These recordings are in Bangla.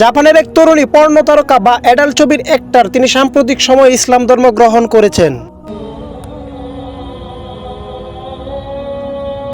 জাপানের এক তরুণী পর্ণতারকা বা অ্যাডাল ছবির অ্যাক্টার তিনি সাম্প্রতিক সময়ে ইসলাম ধর্ম গ্রহণ করেছেন।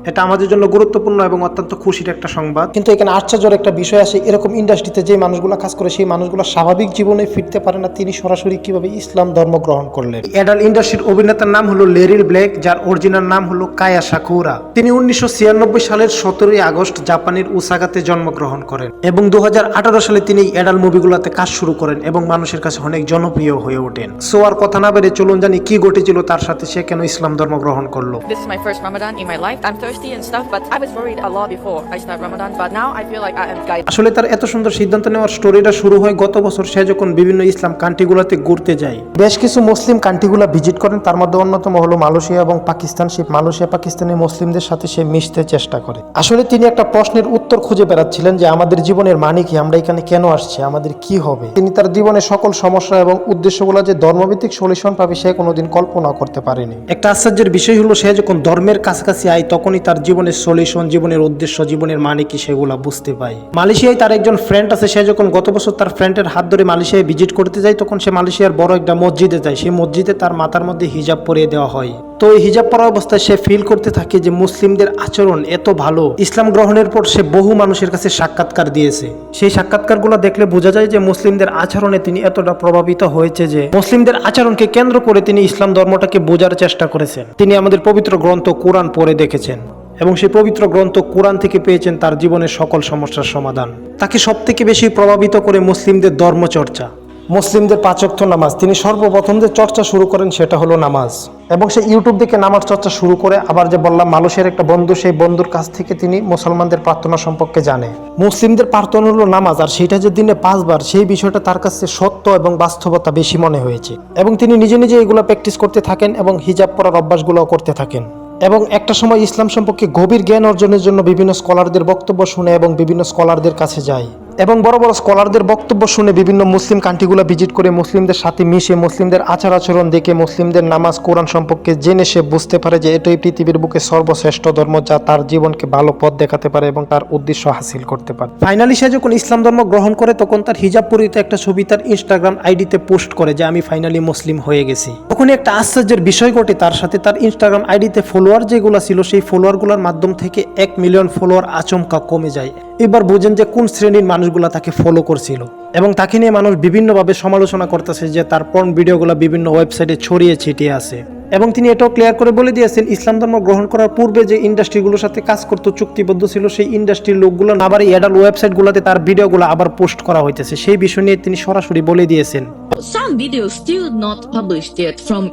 এটা আমাদের জন্য গুরুত্বপূর্ণ এবং অত্যন্ত খুশির একটা সংবাদ। কিন্তু এখানে আশ্চর্যের একটা বিষয় আসে এরকম ইন্ডাস্ট্রিতে যে মানুষগুলো কাজ করে সেই মানুষগুলো স্বাভাবিক জীবনে ফিরতে পারে না তিনি সরাসরি কীভাবে ইসলাম ধর্ম গ্রহণ করলেন? অ্যাডাল ইন্ডাস্ট্রির অভিনেতার নাম হলো লেরিল ব্লেক যার অরিজিনাল নাম হলো কায়া সাকুরা তিনি উনিশশো ছিয়ানব্বই সালের সতেরোই আগস্ট জাপানের উসাগাতে জন্মগ্রহণ করেন এবং দু হাজার আঠারো সালে তিনি অ্যাডাল মুভিগুলোতে কাজ শুরু করেন এবং মানুষের কাছে অনেক জনপ্রিয় হয়ে ওঠেন। সো আর কথা না বেড়ে চলুন জানি কি ঘটেছিল তার সাথে সে কেন ইসলাম ধর্ম গ্রহণ করল। This is my first Ramadan in my life. I'm thirsty and stuff, but I was worried a lot before I start Ramadan, but now I feel like I am guided. আসলে তার এত সুন্দর সিদ্ধান্ত নেওয়ার স্টোরিটা শুরু হয় গত বছর সে যখন বিভিন্ন ইসলাম কান্ট্রিগুলোতে ঘুরতে যায়। বেশ কিছু মুসলিম কান্ট্রিগুলো ভিজিট করেন তার মধ্যে অন্যতম হলো মালয়েশিয়া এবং পাকিস্তান। সেই মালয়েশিয়া পাকিস্তানি মুসলিমদের সাথে সে মিশতে চেষ্টা করে। আসলে তিনি একটা প্রশ্নের উত্তর খুঁজে বেড়াচ্ছিলেন যে আমাদের জীবনের মানে কি? আমরা এখানে কেন আসছি? আমাদের কি হবে? তিনি তার জীবনের সকল সমস্যা এবং উদ্দেশ্যগুলো যে ধর্মভিত্তিক সলিউশন পাবে সে কোনোদিন কল্পনা করতে পারেনি। একটা আশ্চর্যের বিষয় হলো সে যখন ধর্মের কাছাকাছি আয় তখনই তার জীবনের সলিউশন জীবনের উদ্দেশ্য, জীবনের মানে কি সেগুলো বুঝতে পায় মালয়েশিয়ায় তার একজন ফ্রেন্ড আছে, সে যখন গত বছর তার ফ্রেন্ডের হাত ধরে মালয়েশিয়ায় ভিজিট করতে যায়, তখন সে মালয়েশিয়ার বড় একটা মসজিদে যায়। সেই মসজিদে তার মাথার মধ্যে হিজাব পরিয়ে দেওয়া হয়। তো এই হিজাব পরা অবস্থায় সে ফিল করতে থাকে যে মুসলিমদের আচরণ এত ভালো। ইসলাম গ্রহণের পর সে বহু মানুষের কাছে সাক্ষাৎকার দিয়েছে। সেই সাক্ষাৎকারগুলো দেখলে বোঝা যায় যে মুসলিমদের আচরণে তিনি এতটা প্রভাবিত হয়েছে যে মুসলিমদের আচরণকে কেন্দ্র করে তিনি ইসলাম ধর্মটাকে বোঝার চেষ্টা করেছেন। তিনি আমাদের পবিত্র গ্রন্থ কোরআন পড়ে দেখেছেন। এবং সেই পবিত্র গ্রন্থ কোরআন থেকে পেয়েছেন তার জীবনের সকল সমস্যার সমাধান। তাকে সব থেকে বেশি প্রভাবিত করে মুসলিমদের ধর্মচর্চা। মুসলিমদের পাচক্য নামাজ। তিনি সর্বপ্রথম যে চর্চা শুরু করেন সেটা হলো নামাজ। এবং সে ইউটিউব থেকে নামাজ চর্চা শুরু করে, আবার যে বললাম মানুষের একটা বন্ধু, সেই বন্ধুর কাছ থেকে তিনি মুসলমানদের প্রার্থনা সম্পর্কে জানে। মুসলিমদের প্রার্থনা হলো নামাজ, আর সেটা যে দিনে পাঁচবার, সেই বিষয়টা তার কাছে সত্য এবং বাস্তবতা বেশি মনে হয়েছে। এবং তিনি নিজে নিজে এগুলো প্র্যাকটিস করতে থাকেন এবং হিজাব পরার অভ্যাসগুলো করতে থাকেন। এবং একটা সময় ইসলাম সম্পর্কে গভীর জ্ঞান অর্জনের জন্য বিভিন্ন স্কলারদের বক্তব্য শুনে এবং বিভিন্ন স্কলারদের কাছে যায়। এবং বড় বড় স্কলারদের বক্তব্য শুনে বিভিন্ন মুসলিম কান্ট্রিগুলো ভিজিট করে মুসলিমদের সাথে মিশে মুসলিমদের আচার আচরণ দেখে মুসলিমদের নামাজ, কোরআন সম্পর্কে জেনে সে বুঝতে পারে যে এটাই পৃথিবীর বুকে সর্বশ্রেষ্ঠ ধর্ম যা তার জীবনকে ভালো পথ দেখাতে পারে এবং তার উদ্দেশ্য হাসিল করতে পারে। ফাইনালি সে যখন ইসলাম ধর্ম গ্রহণ করে, তখন তার হিজাব পরিহিত একটা ছবি তার ইনস্টাগ্রাম আইডিতে পোস্ট করে যে, আমি ফাইনালি মুসলিম হয়ে গেছি। তখনই একটা আশ্চর্যের বিষয় ঘটে তার সাথে। তার ইনস্টাগ্রাম আইডিতে ফলোয়ার যেগুলো ছিল, সেই ফলোয়ারগুলোর মাধ্যম থেকে এক মিলিয়ন ফলোয়ার আচমকা কমে যায়। এবার বুঝেন যে কোন শ্রেণির মানুষগুলো তাকে ফলো করছিল। এবং তাকে নিয়ে মানুষ বিভিন্নভাবে সমালোচনা করতেছে যে তার পর্ন ভিডিওগুলো বিভিন্ন ওয়েবসাইটে ছড়িয়ে ছিটিয়ে আছে। এবং তিনি এটাও ক্লিয়ার করে বলে দিয়েছেন ইসলাম ধর্ম গ্রহণ করার পূর্বে যে ইন্ডাস্ট্রিগুলোর সাথে কাজ করতো চুক্তিবদ্ধ ছিল সেই ইন্ডাস্ট্রির লোকগুলো আবার এই অ্যাডাল ওয়েবসাইটগুলোতে তার ভিডিওগুলো আবার পোস্ট করা হইতেছে। সেই বিষয় নিয়ে তিনি সরাসরি বলে দিয়েছেন।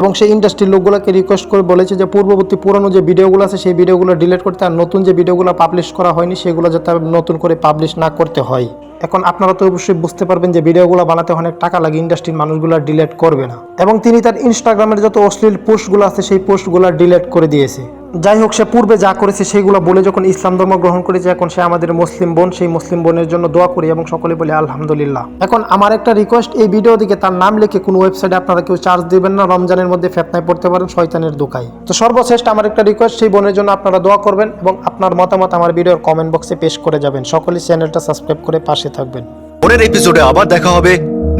এবং সেই ইন্ডাস্ট্রির লোকগুলোকে রিকোয়েস্ট করে বলেছে যে পূর্ববর্তী পুরনো যে ভিডিওগুলো আছে সেই ভিডিওগুলো ডিলিট করতে আর নতুন যে ভিডিওগুলো পাবলিশ করা হয়নি সেগুলো যাতে নতুন করে পাবলিশ না করতে হয়। এখন আপনারা তো অবশ্যই বুঝতে পারবেন যে ভিডিওগুলো বানাতে অনেক টাকা লাগে ইন্ডাস্ট্রির মানুষগুলো ডিলেট করবে না। এবং তিনি তার ইনস্টাগ্রামের যত অশ্লীল পোস্টগুলো আছে, সেই পোস্টগুলো ডিলেট করে দিয়েছে। যাই হোক সে পূর্বে যা করেছে সেইগুলো বলে যখন ইসলাম ধর্ম গ্রহণ করেছে এখন সে আমাদের মুসলিম বোন সেই মুসলিম বোনের জন্য দোয়া করি এবং সকলে বলি আলহামদুলিল্লাহ। এখন আমার একটা রিকোয়েস্ট এই ভিডিও দিকে তার নাম লিখে কোনো ওয়েবসাইটে আপনারা কেউ চার্জ দিবেন না রমজানের মধ্যে ফেতনায় পড়তে পারেন শয়তানের দোকায় তো সর্বশ্রেষ্ঠ আমার একটা রিকোয়েস্ট সেই বোনের জন্য আপনারা দোয়া করবেন এবং আপনার মতামত আমার ভিডিওর কমেন্ট বক্সে পেশ করে যাবেন। সকলেই চ্যানেলটা সাবস্ক্রাইব করে পাশে থাকবেন। পরের এপিসোডে আবার দেখা হবে।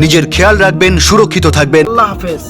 নিজের খেয়াল রাখবেন সুরক্ষিত থাকবেন। আল্লাহ হাফেজ।